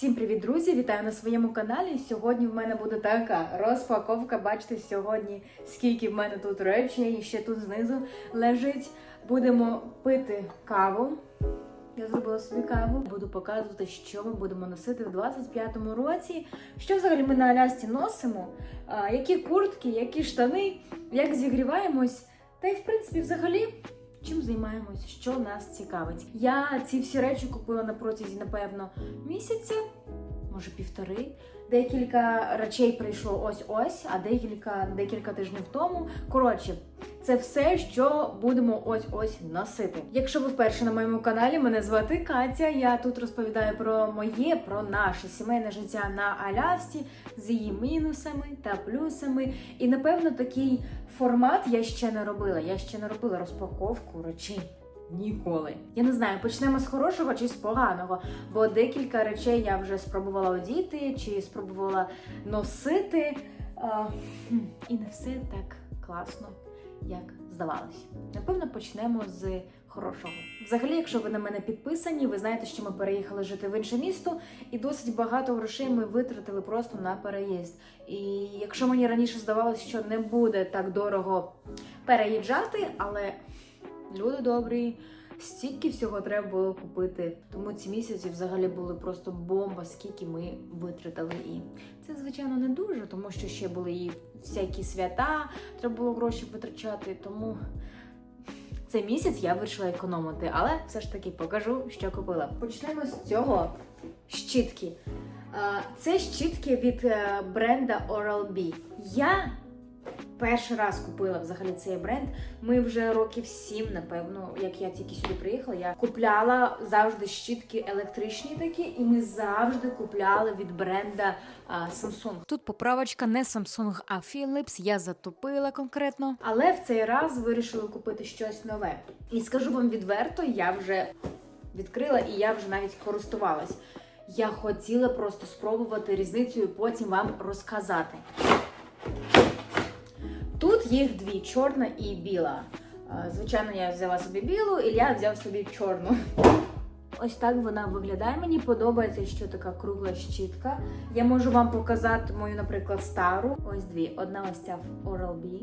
Всім привіт, друзі! Вітаю на своєму каналі. Сьогодні в мене буде така розпаковка. Бачите, сьогодні скільки в мене тут речей, і ще тут знизу лежить. Будемо пити каву. Я зробила собі каву. Буду показувати, що ми будемо носити в 25-му році. Що взагалі ми на Алясці носимо, які куртки, які штани, як зігріваємось. Та й в принципі, взагалі. Чим займаємось, що нас цікавить? Я ці всі речі купила на протязі, напевно, місяця, може півтори. Декілька речей прийшло ось ось, а декілька декілька тижнів тому. Коротше, це все, що будемо ось ось носити. Якщо ви вперше на моєму каналі, мене звати Катя. Я тут розповідаю про моє, про наше сімейне життя на Алясці з її мінусами та плюсами. І напевно такий формат я ще не робила. Я ще не робила розпаковку речей. Ніколи. Я не знаю, почнемо з хорошого чи з поганого, бо декілька речей я вже спробувала одіти чи спробувала носити. А, і не все так класно, як здавалось. Напевно, почнемо з хорошого. Взагалі, якщо ви на мене підписані, ви знаєте, що ми переїхали жити в інше місто, і досить багато грошей ми витратили просто на переїзд. І якщо мені раніше здавалося, що не буде так дорого переїжджати, але люди добрі. Стільки всього треба було купити. Тому ці місяці взагалі були просто бомба, скільки ми витратили. І це, звичайно, не дуже, тому що ще були і всякі свята, треба було гроші витрачати. Тому цей місяць я вирішила економити, але все ж таки покажу, що купила. Почнемо з цього щітки. Це щітки від е, бренда Oral-B. Я перший раз купила взагалі цей бренд. Ми вже років сім, напевно, як я тільки сюди приїхала, я купляла завжди щітки електричні такі, і ми завжди купляли від бренда а, Samsung. Тут поправочка не Samsung, а Philips. Я затопила конкретно. Але в цей раз вирішила купити щось нове. І скажу вам відверто, я вже відкрила і я вже навіть користувалась. Я хотіла просто спробувати різницю і потім вам розказати. Тут їх дві чорна і біла. Звичайно, я взяла собі білу, і я взяв собі чорну. Ось так вона виглядає. Мені подобається, що така кругла щітка. Я можу вам показати мою, наприклад, стару. Ось дві. Одна ось ця в Oral-B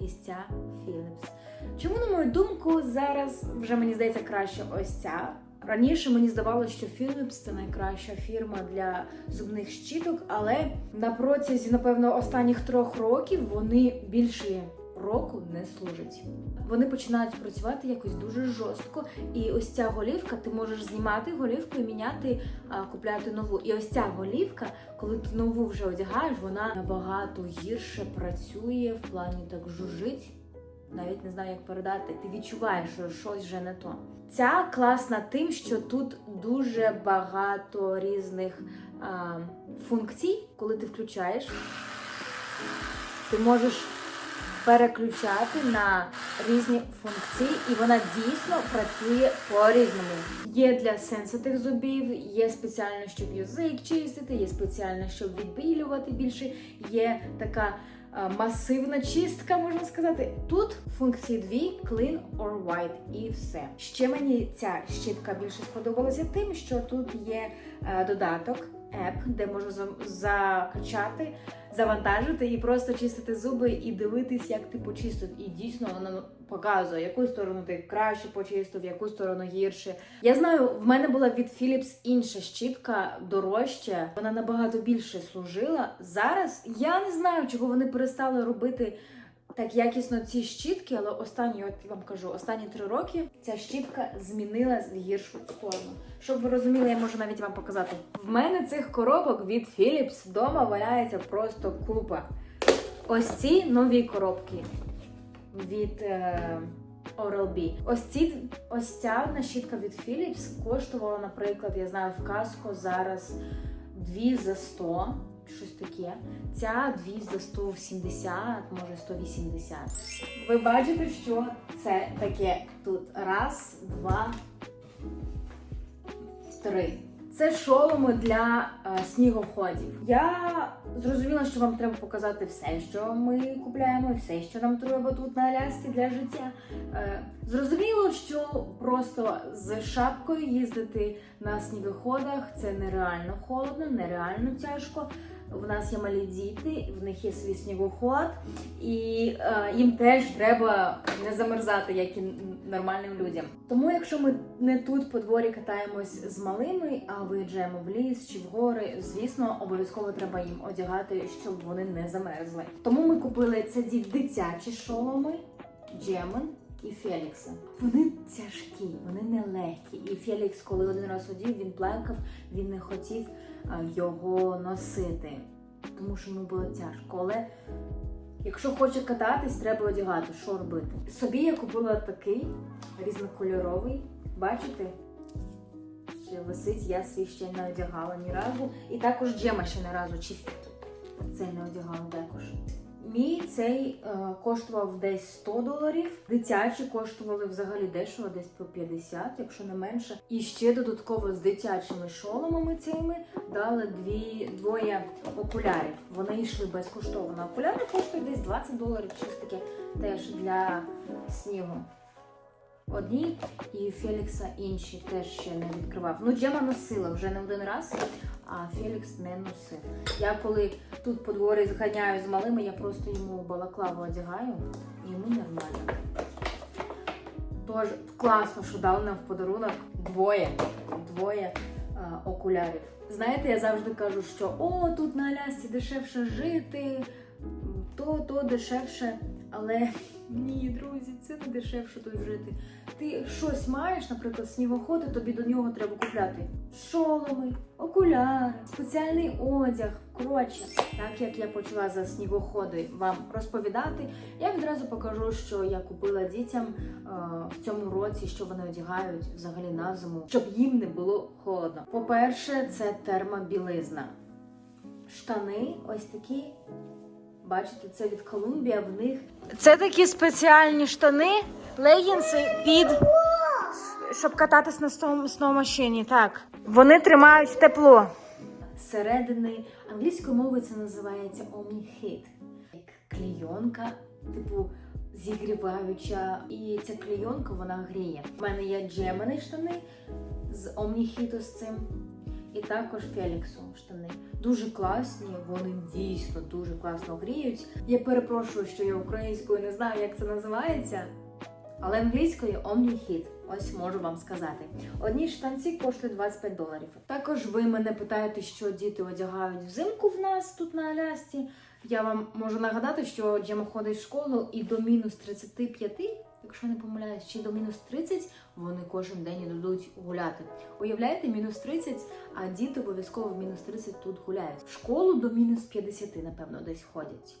і ця Philips. Чому, на мою думку, зараз вже мені здається краще ось ця. Раніше мені здавалося, що Philips це найкраща фірма для зубних щіток, але на протязі, напевно, останніх трьох років вони більше року не служать. Вони починають працювати якось дуже жорстко. І ось ця голівка, ти можеш знімати голівку і міняти, купляти нову. І ось ця голівка, коли ти нову вже одягаєш, вона набагато гірше працює в плані так жужить. Навіть не знаю, як передати. Ти відчуваєш, що щось вже не то. Ця класна тим, що тут дуже багато різних а, функцій, коли ти включаєш. Ти можеш переключати на різні функції, і вона дійсно працює по-різному. Є для сенситих зубів, є спеціально, щоб язик чистити, є спеціально, щоб відбілювати більше. Є така масивна чистка, можна сказати. Тут функції дві clean or white і все. Ще мені ця щітка більше сподобалася тим, що тут є е, додаток. App, де можна закачати, завантажити і просто чистити зуби і дивитись, як ти почистив. І дійсно воно показує, яку сторону ти краще почистив, яку сторону гірше. Я знаю, в мене була від Philips інша щітка дорожча, вона набагато більше служила. Зараз я не знаю, чого вони перестали робити. Так якісно ці щітки, але останні, от вам кажу, останні три роки ця щітка змінила в гіршу сторону. Щоб ви розуміли, я можу навіть вам показати. В мене цих коробок від Philips вдома валяється просто купа. Ось ці нові коробки від е, Oral-B. Ось ці, ось ця одна щітка від Philips коштувала, наприклад, я знаю, в Casco зараз 2 за 100, щось таке. Ця 2 за 170, може 180. Ви бачите, що це таке тут. Раз, два, три. Це шоломи для е, снігоходів. Я зрозуміла, що вам треба показати все, що ми купляємо, все, що нам треба тут на Алясці для життя. Е, зрозуміло, що просто з шапкою їздити на снігоходах це нереально холодно, нереально тяжко. В нас є малі діти, в них є свій снігоход, і е, їм теж треба не замерзати, як і нормальним людям. Тому, якщо ми не тут по дворі катаємось з малими, а виїжджаємо в ліс чи в гори, звісно, обов'язково треба їм одягати, щоб вони не замерзли. Тому ми купили це дитячі шоломи, джемен. І Фелікса. Вони тяжкі, вони нелегкі. І Фелікс, коли один раз одів, він плакав, він не хотів його носити, тому що йому було тяжко. Але якщо хоче кататись, треба одягати. Що робити? Собі я купила такий різнокольоровий. Бачите? Ще висить, я свій ще не одягала ні разу. І також джема ще не разу, чи цей не одягала також. Мій цей е, коштував десь 100 доларів. Дитячі коштували взагалі дешево, десь по 50, якщо не менше. І ще додатково з дитячими шоломами цими дали дві двоє окулярів. Вони йшли безкоштовно. Окуляри коштують десь 20 доларів, щось таке теж для снігу. Одні і Фелікса інші теж ще не відкривав. Ну, Джема носила вже не один раз, а Фелікс не носив. Я коли тут по дворі зганяю з малими, я просто йому балаклаву одягаю, і йому нормально. Тож класно, що дали нам в подарунок двоє, двоє а, окулярів. Знаєте, я завжди кажу, що о, тут на Алясці дешевше жити, то, то дешевше. Але ні, друзі, це не дешевше тут жити. Ти щось маєш, наприклад, снігоходи, тобі до нього треба купляти шоломи, окуляри, спеціальний одяг. Коротше, так як я почала за снігоходи вам розповідати, я відразу покажу, що я купила дітям е, в цьому році, що вони одягають взагалі на зиму, щоб їм не було холодно. По-перше, це термобілизна. Штани ось такі. Бачите, це від Колумбія. В них це такі спеціальні штани, легінси під щоб кататись на сном- сноумашині. Так, вони тримають тепло. Зсередини англійською мовою це називається Omni-Heat. Як клейонка, типу зігріваюча. І ця клейонка вона гріє. У мене є джемені штани з Omni-Heat з цим. І також Феліксу штани. Дуже класні, вони дійсно дуже класно гріють. Я перепрошую, що я українською не знаю, як це називається. Але англійською Omni-Heat. Ось можу вам сказати. Одні штанці коштують 25 доларів. Також ви мене питаєте, що діти одягають взимку в нас тут на Алясці. Я вам можу нагадати, що Джема ходить в школу і до мінус 35, якщо не помиляюсь, чи до мінус 30 вони кожен день йдуть гуляти. Уявляєте, мінус 30, а діти обов'язково в мінус 30 тут гуляють. В школу до мінус 50, напевно, десь ходять.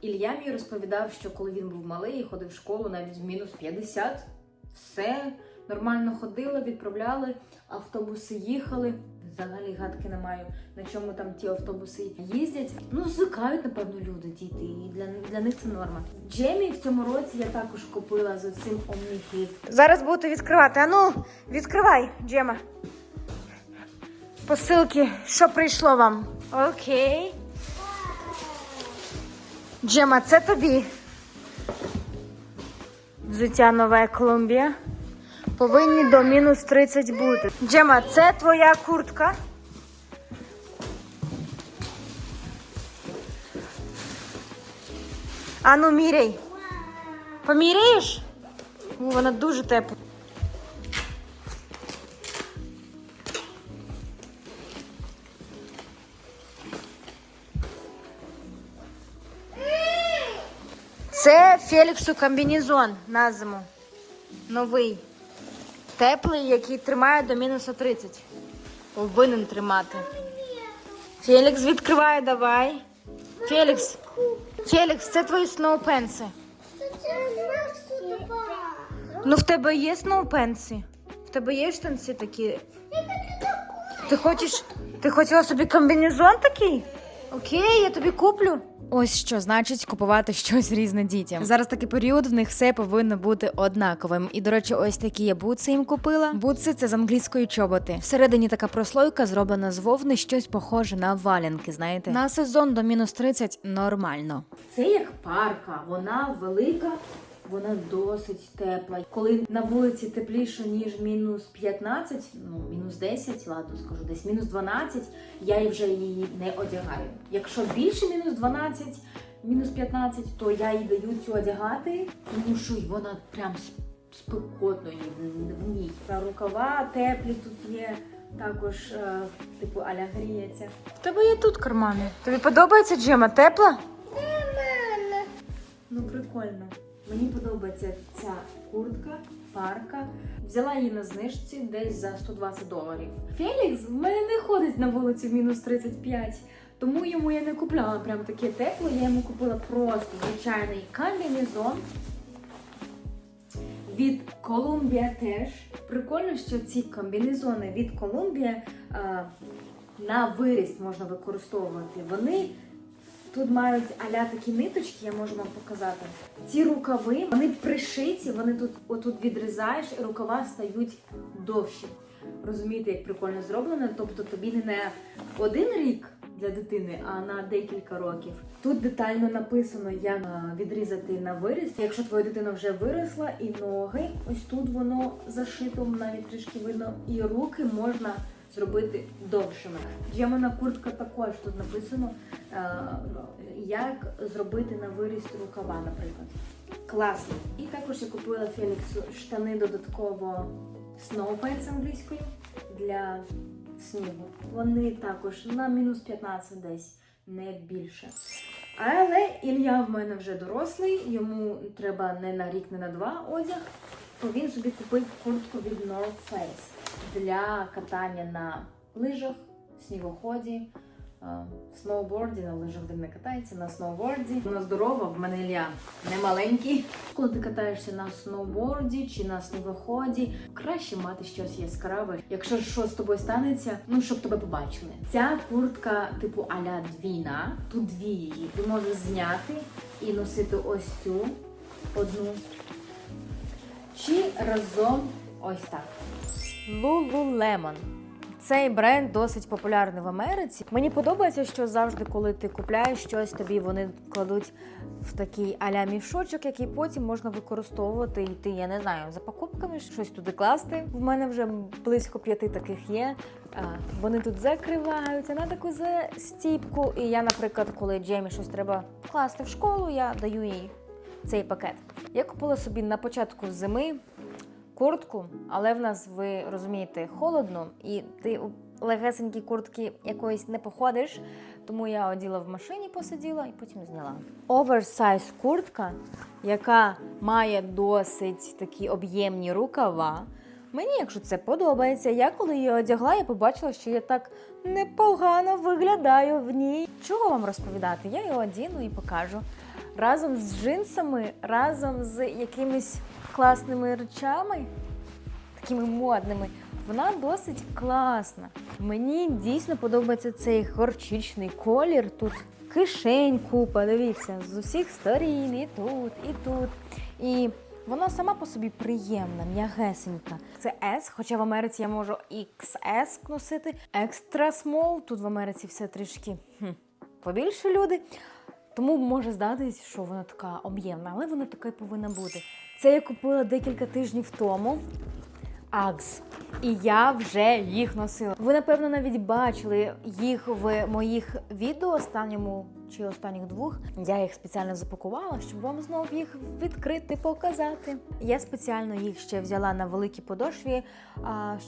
Ілля мій розповідав, що коли він був малий і ходив в школу навіть в мінус 50, все нормально ходили, відправляли, автобуси їхали. Взагалі гадки не маю, на чому там ті автобуси їздять. Ну, звикають, напевно, люди, діти, і для, для них це норма. Джемі в цьому році я також купила за цим Omni-Fit. Зараз буду відкривати. Ану, відкривай, Джема. Посилки, що прийшло вам? Окей. Джема, це тобі. Взуття Нова Колумбія. Повинні до мінус 30 бути. Джема, це твоя куртка. Ану, міряй. Поміряєш? О, вона дуже тепла. Це Феліксу комбінезон на зиму. Новий. Теплий, який тримає до мінус 30. Повинен тримати. Фелікс відкриває, давай. Фелікс. Фелікс, це твої сноупенси. Ну в тебе є сноупенси? В тебе є штанці такі? Ти хочеш. Ти хотіла собі комбінезон такий? Окей, я тобі куплю. Ось що значить купувати щось різне дітям. Зараз такий період, в них все повинно бути однаковим. І, до речі, ось такі я бутси їм купила. Бутси це з англійської чоботи. Всередині така прослойка зроблена з вовни, щось похоже на валянки. Знаєте, на сезон до мінус 30 нормально. Це як парка, вона велика. Вона досить тепла. Коли на вулиці тепліше, ніж мінус 15, ну мінус 10, ладно, скажу, десь мінус 12, я вже її не одягаю. Якщо більше мінус 12, мінус 15, то я їй даю цю одягати, тому що вона прям спекотно в- в ній. Та Рукава теплі тут є. Також, е, типу, аля гріється. В тебе є тут кармани. Тобі подобається Джема? Тепла? Ну, прикольно. Мені подобається ця куртка, парка. Взяла її на знижці десь за 120 доларів. Фелікс в мене не ходить на вулицю в мінус 35, тому йому я не купляла прям таке тепло. Я йому купила просто звичайний комбінезон. Від Columbia теж. Прикольно, що ці комбінезони від Columbia а, на виріст можна використовувати. Вони Тут мають аля такі ниточки, я можу вам показати. Ці рукави, вони пришиті, вони тут отут відрізаєш, і рукава стають довші. Розумієте, як прикольно зроблено? Тобто тобі не один рік для дитини, а на декілька років. Тут детально написано, як відрізати на виріс. Якщо твоя дитина вже виросла, і ноги, ось тут воно зашито, навіть трішки видно, і руки можна зробити довшими. Джемана куртка також тут написано, е, як зробити на виріст рукава, наприклад. Класно. І також я купила Феліксу штани додатково Snowpants англійською для снігу. Вони також на мінус 15 десь, не більше. Але Ілля в мене вже дорослий, йому треба не на рік, не на два одяг. То він собі купив куртку від North Face для катання на лижах, снігоході, е, сноуборді, на лижах він не катається, на сноуборді. Вона здорова, в мене Ілля не маленький. Коли ти катаєшся на сноуборді чи на снігоході, краще мати щось яскраве. Якщо що з тобою станеться, ну щоб тебе побачили. Ця куртка, типу аля двійна, тут дві її. Ти можеш зняти і носити ось цю одну. Чи разом ось так. Lululemon. Цей бренд досить популярний в Америці. Мені подобається, що завжди, коли ти купляєш щось, тобі вони кладуть в такий аля мішочок, який потім можна використовувати. Йти, я не знаю, за покупками щось туди класти. В мене вже близько п'яти таких є. Вони тут закриваються на таку застіпку. І я, наприклад, коли Джеймі щось треба класти в школу, я даю їй цей пакет. Я купила собі на початку зими куртку, але в нас, ви розумієте, холодно, і ти у легесенькій куртки якоїсь не походиш. Тому я оділа в машині, посиділа і потім зняла. Оверсайз куртка, яка має досить такі об'ємні рукава. Мені, якщо це подобається, я коли її одягла, я побачила, що я так непогано виглядаю в ній. Чого вам розповідати? Я її одіну і покажу. Разом з джинсами, разом з якимись класними речами, такими модними, вона досить класна. Мені дійсно подобається цей горчичний колір. Тут кишень купа, дивіться, з усіх сторін, і тут, і тут. І вона сама по собі приємна, м'ягесенька. Це S, хоча в Америці я можу XS носити. Extra small, тут в Америці все трішки хм, побільше люди. Тому може здатись, що вона така об'ємна, але вона така й повинна бути. Це я купила декілька тижнів тому. Агс. І я вже їх носила. Ви, напевно, навіть бачили їх в моїх відео останньому чи останніх двох. Я їх спеціально запакувала, щоб вам знов їх відкрити, показати. Я спеціально їх ще взяла на великій подошві,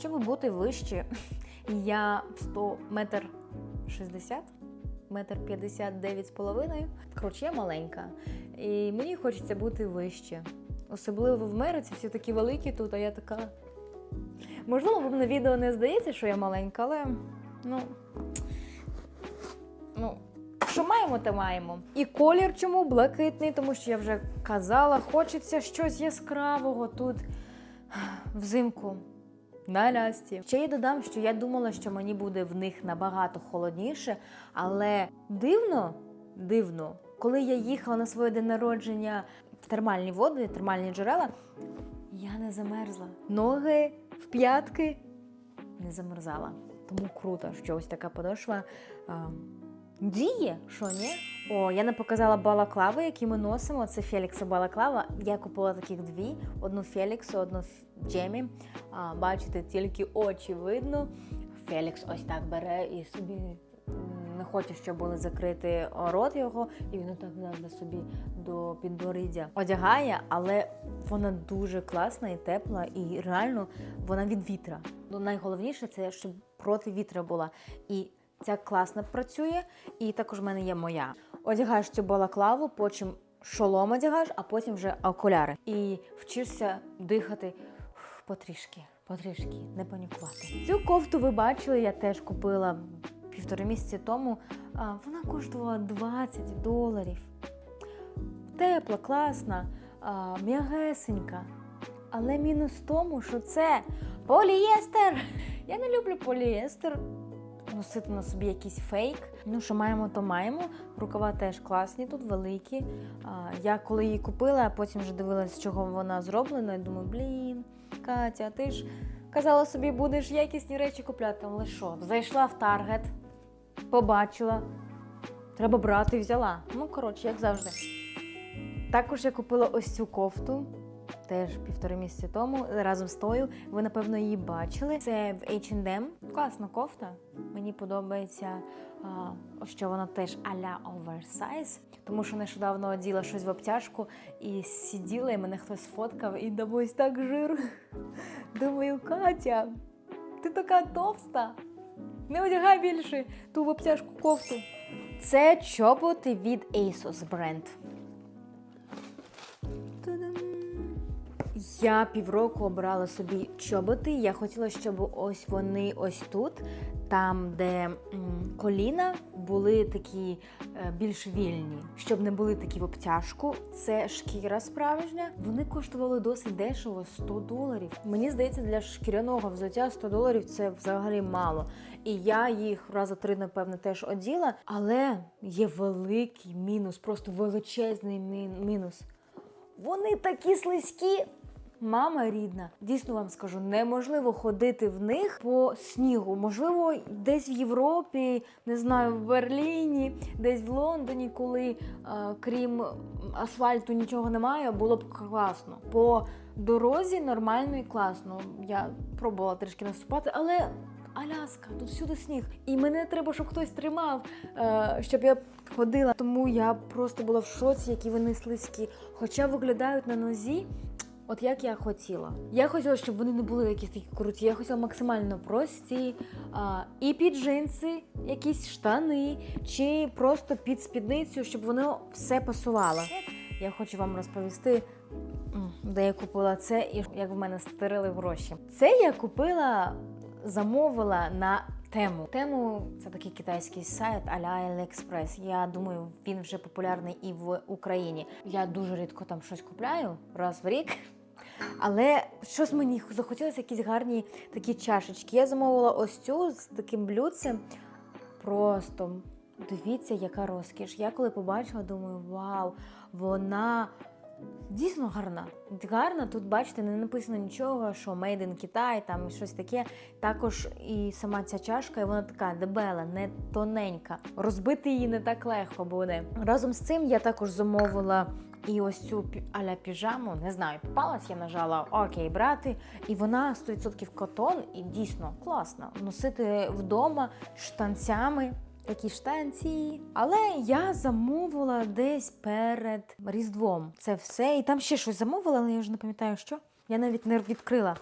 щоб бути вище. Я 100 метр 60 метр 59 з половиною. Коротше, я маленька. І мені хочеться бути вище. Особливо в Америці всі такі великі тут, а я така. Можливо, вам на відео не здається, що я маленька, але ну. Ну, що маємо, то маємо. І колір чому блакитний, тому що я вже казала, хочеться щось яскравого тут взимку. На Алясці. Ще я додам, що я думала, що мені буде в них набагато холодніше, але дивно, дивно, коли я їхала на своє день народження в термальні води, термальні джерела, я не замерзла. Ноги в п'ятки не замерзала. Тому круто, що ось така подошва а, діє, що ні? О, я не показала балаклави, які ми носимо. Це Фелікса балаклава. Я купила таких дві: одну Феліксу, одну Джемі. А, бачите, тільки очі видно. Фелікс ось так бере і собі не хоче, щоб були закрити рот його, і він отак завжди собі до підборіддя одягає, але вона дуже класна і тепла, і реально вона від вітра. Ну, найголовніше це щоб проти вітра була. І ця класно працює, і також в мене є моя. Одягаєш цю балаклаву, потім шолом одягаєш, а потім вже окуляри. І вчишся дихати потрішки, потрішки, не панікувати. Цю кофту ви бачили, я теж купила півтори місяці тому. Вона коштувала 20 доларів. Тепла, класна, м'ягесенька. Але мінус в тому, що це полієстер. Я не люблю полієстер. Носити на собі якийсь фейк. Ну, що маємо, то маємо. Рукава теж класні, тут великі. Я коли її купила, а потім вже дивилась, з чого вона зроблена. І думаю, блін, Катя, ти ж казала собі, будеш якісні речі купляти. Але що? Зайшла в Таргет, побачила. Треба брати, взяла. Ну, коротше, як завжди. Також я купила ось цю кофту. Теж півтори місяці тому разом з тою. Ви напевно її бачили. Це в H&M. Класна кофта. Мені подобається, що вона теж а-ля оверсайз. Тому що нещодавно оділа щось в обтяжку і сиділа, і мене хтось сфоткав, і ось так жир. Думаю, Катя, ти така товста. Не одягай більше ту в обтяжку кофту. Це чоботи від ASOS бренд. Я півроку обрала собі чоботи. Я хотіла, щоб ось вони ось тут, там, де коліна були такі е, більш вільні, щоб не були такі в обтяжку. Це шкіра справжня. Вони коштували досить дешево 100 доларів. Мені здається, для шкіряного взуття 100 доларів це взагалі мало. І я їх рази три, напевно, теж оділа. Але є великий мінус, просто величезний мінус. Вони такі слизькі. Мама рідна, дійсно вам скажу, неможливо ходити в них по снігу. Можливо, десь в Європі, не знаю, в Берліні, десь в Лондоні, коли е, крім асфальту нічого немає, було б класно. По дорозі нормально і класно. Я пробувала трішки наступати, але Аляска, тут всюди сніг. І мене треба, щоб хтось тримав, е, щоб я ходила. Тому я просто була в шоці, які вони слизькі. Хоча виглядають на нозі. От як я хотіла. Я хотіла, щоб вони не були якісь такі круті. Я хотіла максимально прості. А, і під джинси, якісь штани, чи просто під спідницю, щоб воно все пасувало. Я хочу вам розповісти, де я купила це і як в мене стирили гроші. Це я купила, замовила на тему. Тему це такий китайський сайт а-ля AliExpress. Я думаю, він вже популярний і в Україні. Я дуже рідко там щось купляю раз в рік. Але щось мені захотілося якісь гарні такі чашечки. Я замовила ось цю з таким блюдцем. Просто дивіться, яка розкіш. Я коли побачила, думаю, вау, вона дійсно гарна. Гарна, тут, бачите, не написано нічого, що Made in Китай, там щось таке. Також і сама ця чашка, і вона така дебела, не тоненька. Розбити її не так легко буде. Разом з цим я також замовила і ось цю аля піжаму, не знаю, попалась, я нажала окей, брати. І вона 100% котон і дійсно класна. Носити вдома штанцями. Такі штанці. Але я замовила десь перед Різдвом. Це все. І там ще щось замовила, але я вже не пам'ятаю, що. Я навіть не відкрила.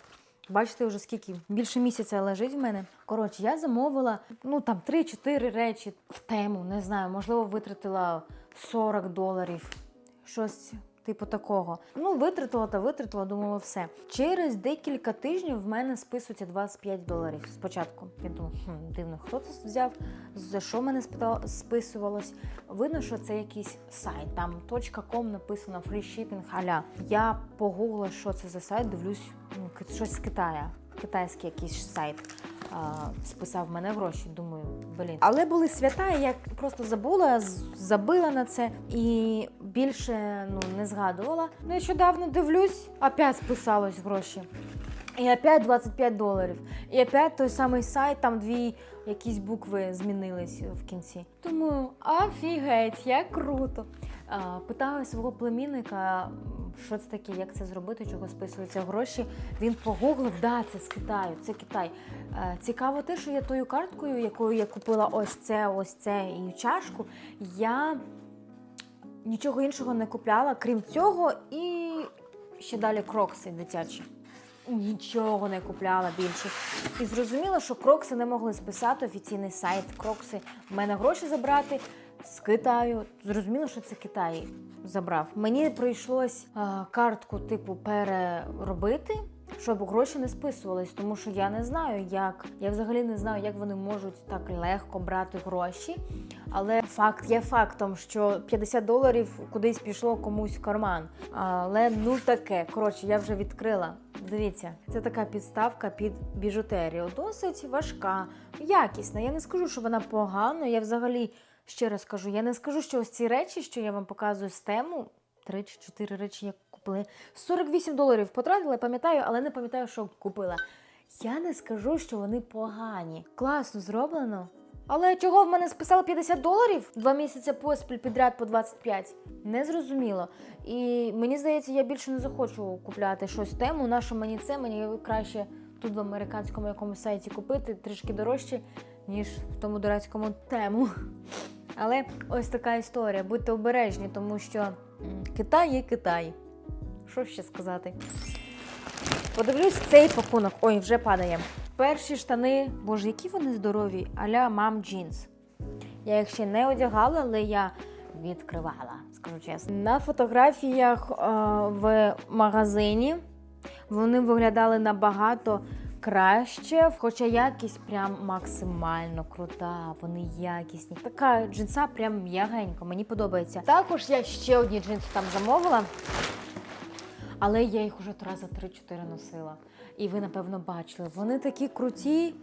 Бачите, вже скільки більше місяця лежить в мене. Коротше, я замовила ну там 3-4 речі в тему. Не знаю, можливо, витратила 40 доларів. Щось типу такого. Ну, витратила та витратила, думала, все. Через декілька тижнів в мене списується 25 доларів спочатку. Я думаю, хм, дивно, хто це взяв, за що мене списувалось. Видно, що це якийсь сайт. Там .com написано shipping аля. Я погуглила, що це за сайт, дивлюсь, ну, щось з Китая. китайський якийсь сайт списав мене гроші. Думаю, блін. Але були свята, я просто забула, забила на це і більше ну, не згадувала. Нещодавно дивлюсь, опять списалось гроші. І опять 25 доларів. І опять той самий сайт, там дві якісь букви змінились в кінці. Думаю, офігеть, як круто. Питаю свого племінника, що це таке, як це зробити, чого списуються гроші. Він погуглив, да, це з Китаю, це Китай. Е, Цікаво те, що я тою карткою, якою я купила ось це, ось це і чашку, я нічого іншого не купляла, крім цього, і ще далі крокси дитячі. Нічого не купляла більше. І зрозуміла, що крокси не могли списати офіційний сайт. Крокси в мене гроші забрати з Китаю. Зрозуміла, що це Китай забрав. Мені прийшлось а, картку типу переробити. Щоб гроші не списувались, тому що я не знаю, як я взагалі не знаю, як вони можуть так легко брати гроші. Але факт є фактом, що 50 доларів кудись пішло комусь в карман. Але ну таке. Коротше, я вже відкрила. Дивіться, це така підставка під біжутерію. Досить важка, якісна. Я не скажу, що вона погана. Я взагалі ще раз кажу, я не скажу, що ось ці речі, що я вам показую з тему, три чи чотири речі я купила. 48 доларів потратила, пам'ятаю, але не пам'ятаю, що купила. Я не скажу, що вони погані. Класно зроблено. Але чого в мене списали 50 доларів? Два місяці поспіль підряд по 25? Незрозуміло. І мені здається, я більше не захочу купляти щось тему. Нащо мені це? Мені краще тут в американському якомусь сайті купити трішки дорожче, ніж в тому дурацькому тему. Але ось така історія. Будьте обережні, тому що Китай є Китай. Що ще сказати? Подивлюсь цей пакунок. Ой, вже падає. Перші штани, боже, які вони здорові, аля мам джінс. Я їх ще не одягала, але я відкривала, скажу чесно. На фотографіях е, в магазині вони виглядали набагато краще, хоча якість прям максимально крута. Вони якісні. Така джинса прям м'ягенько, мені подобається. Також я ще одні джинси там замовила. Але я їх уже рази 3-4 носила. І ви, напевно, бачили. Вони такі круті,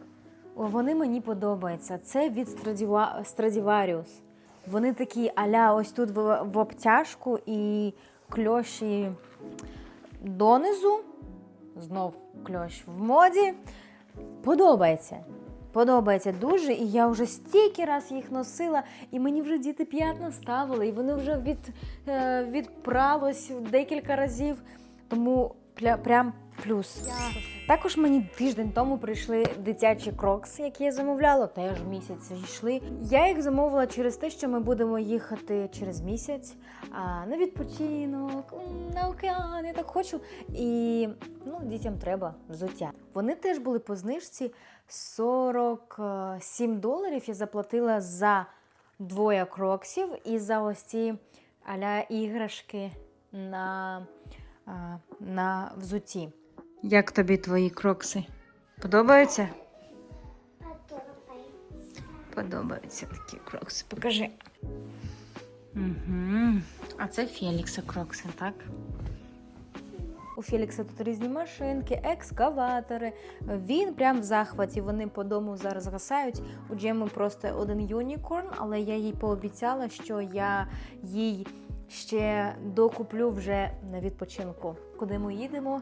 вони мені подобаються. Це від Stradivarius. Вони такі аля ось тут в обтяжку і кльоші донизу. Знов кльош в моді. Подобається. Подобається дуже, і я вже стільки раз їх носила, і мені вже діти п'ятна ставили, і вони вже від, е, відпралось декілька разів. Тому прям плюс. Також мені тиждень тому прийшли дитячі крокси, які я замовляла, теж місяць йшли. Я їх замовила через те, що ми будемо їхати через місяць а, на відпочинок, на океан, я так хочу. І ну, дітям треба взуття. Вони теж були по знижці 47 доларів. Я заплатила за двоє кроксів і за ось ці аля іграшки на, на взутті. Як тобі твої крокси? Подобаються? Подобаються такі крокси. Покажи. Угу. А це Фелікса крокси, так? У Фелікса тут різні машинки, екскаватори. Він прям в захваті. Вони по дому зараз гасають. У Джеми просто один юнікорн, але я їй пообіцяла, що я їй ще докуплю вже на відпочинку. Куди ми їдемо,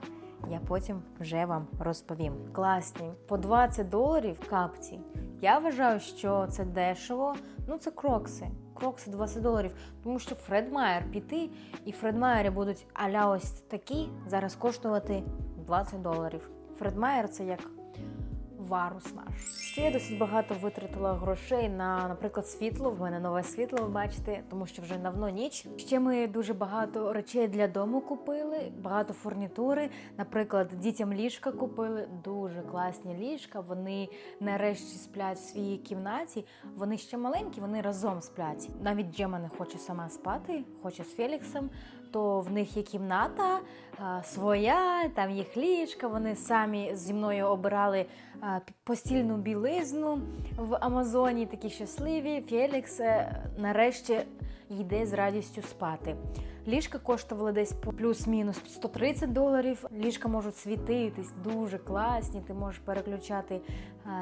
я потім вже вам розповім. Класні, по 20 доларів капці. Я вважаю, що це дешево. Ну, це крокси. Крокси 20 доларів. Тому що Фред Майер піти, і Фред Майер будуть аля ось такі зараз коштувати 20 доларів. Фред Майер це як варус наш. Ще я досить багато витратила грошей на, наприклад, світло. В мене нове світло, ви бачите, тому що вже давно ніч. Ще ми дуже багато речей для дому купили, багато фурнітури. Наприклад, дітям ліжка купили дуже класні ліжка. Вони нарешті сплять в своїй кімнаті. Вони ще маленькі, вони разом сплять. Навіть Джема не хоче сама спати, хоче з Феліксом. То в них є кімната своя, там їх ліжка. Вони самі зі мною обирали постільну білизну в Амазоні. Такі щасливі. Фелікс е, нарешті йде з радістю спати. Ліжка коштували десь плюс-мінус 130 доларів. Ліжка можуть світитись, дуже класні. Ти можеш переключати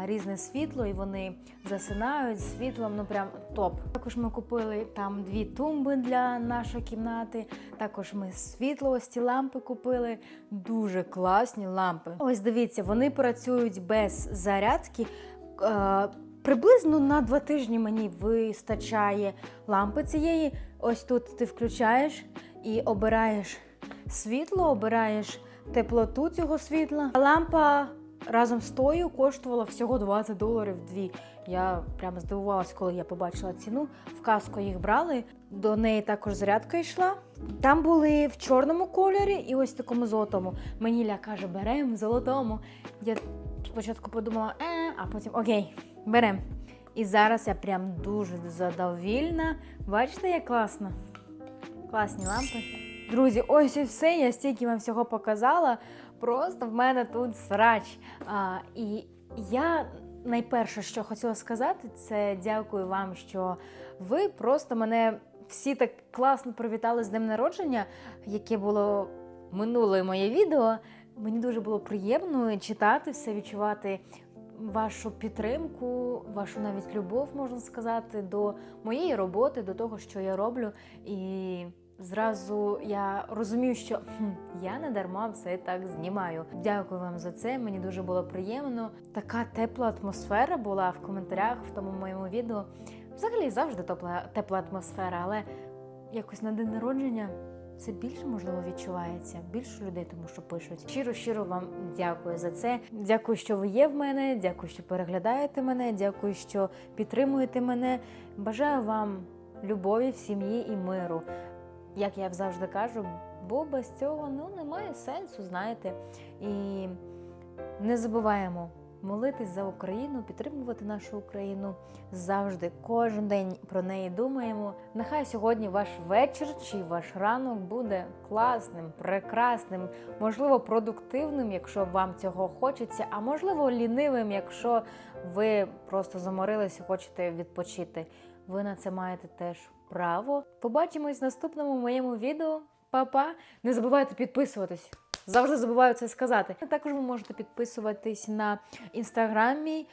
різне світло, і вони засинають світлом. Ну прям топ. Також ми купили там дві тумби для нашої кімнати. Також ми світло, ось ці лампи купили. Дуже класні лампи. Ось дивіться, вони працюють без зарядки. Приблизно на два тижні мені вистачає лампи цієї. Ось тут ти включаєш і обираєш світло, обираєш теплоту цього світла. Лампа разом з тою коштувала всього 20 доларів дві. Я прямо здивувалась, коли я побачила ціну. В каску їх брали. До неї також зарядка йшла. Там були в чорному кольорі і ось такому золотому. Мені Ля каже, беремо в золотому. Я спочатку подумала, е, а потім окей, беремо. І зараз я прям дуже задовільна. Бачите, як класно? Класні лампи. Друзі, ось і все. Я стільки вам всього показала. Просто в мене тут срач. А, і я найперше, що хотіла сказати, це дякую вам, що ви просто мене всі так класно привітали з днем народження, яке було минуле моє відео. Мені дуже було приємно читати все, відчувати вашу підтримку, вашу навіть любов, можна сказати, до моєї роботи, до того, що я роблю. І зразу я розумію, що хм, я не дарма все так знімаю. Дякую вам за це. Мені дуже було приємно. Така тепла атмосфера була в коментарях в тому моєму відео. Взагалі завжди тепла, тепла атмосфера, але якось на день народження це більше можливо відчувається. Більше людей, тому що пишуть. Щиро, щиро вам дякую за це. Дякую, що ви є в мене. Дякую, що переглядаєте мене. Дякую, що підтримуєте мене. Бажаю вам любові в сім'ї і миру. Як я завжди кажу, бо без цього ну немає сенсу, знаєте. І не забуваємо молитись за Україну, підтримувати нашу Україну завжди, кожен день про неї думаємо. Нехай сьогодні ваш вечір чи ваш ранок буде класним, прекрасним, можливо, продуктивним, якщо вам цього хочеться, а можливо, лінивим, якщо ви просто заморились і хочете відпочити. Ви на це маєте теж право. Побачимось в наступному моєму відео. Па-па! Не забувайте підписуватись. Завжди забуваю це сказати. Також ви можете підписуватись на інстаграмі.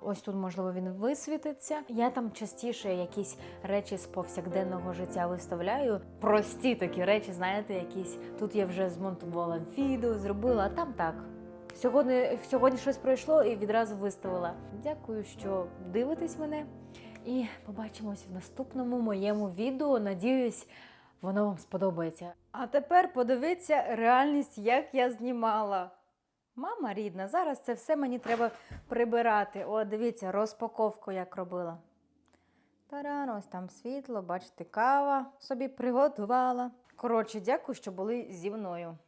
Ось тут, можливо, він висвітиться. Я там частіше якісь речі з повсякденного життя виставляю. Прості такі речі, знаєте, якісь. Тут я вже змонтувала відео, зробила, а там так. Сьогодні, сьогодні щось пройшло і відразу виставила. Дякую, що дивитесь мене. І побачимось в наступному моєму відео. Надіюсь, воно вам сподобається. А тепер подивіться реальність, як я знімала. Мама рідна, зараз це все мені треба прибирати. О, дивіться, розпаковку як робила. Таран, ось там світло, бачите, кава собі приготувала. Коротше, дякую, що були зі мною.